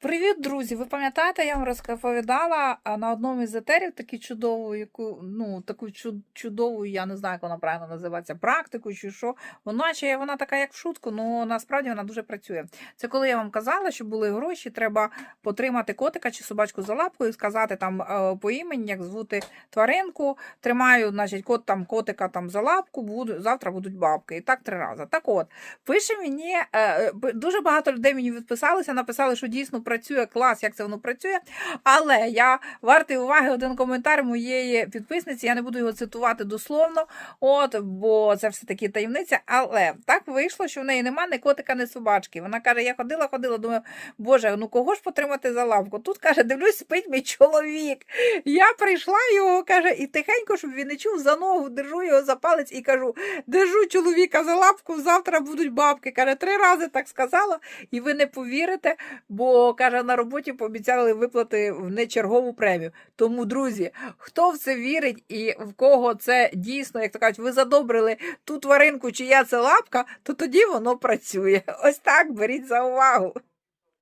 Привіт, друзі! Ви пам'ятаєте, я вам розповідала на одному із етерів таку чудову, яку, ну, таку чудову, я не знаю, як вона правильно називається, практику чи що. Вона ще вона така, як в шутку, але насправді вона дуже працює. Це коли я вам казала, що були гроші, треба потримати котика чи собачку за лапку і сказати там е, по імені, як звути тваринку. Тримаю, значить, кот там котика там за лапку, буду, завтра будуть бабки. І так три рази. Так от, пише мені, е, е, дуже багато людей мені відписалися, написали, що дійсно працює клас, як це воно працює. Але я вартий уваги один коментар моєї підписниці. Я не буду його цитувати дословно, от, бо це все таки таємниця. Але так вийшло, що в неї нема ні котика, ні собачки. Вона каже: я ходила, ходила, думаю, боже, ну кого ж потримати за лапку? Тут каже, дивлюсь, спить мій чоловік. Я прийшла його, каже, і тихенько, щоб він не чув за ногу, держу його за палець і кажу: держу чоловіка за лапку, завтра будуть бабки. Каже, три рази так сказала, і ви не повірите, бо каже, на роботі пообіцяли виплати в нечергову премію. Тому, друзі, хто в це вірить і в кого це дійсно, як то кажуть, ви задобрили ту тваринку, чия це лапка, то тоді воно працює. Ось так беріть за увагу.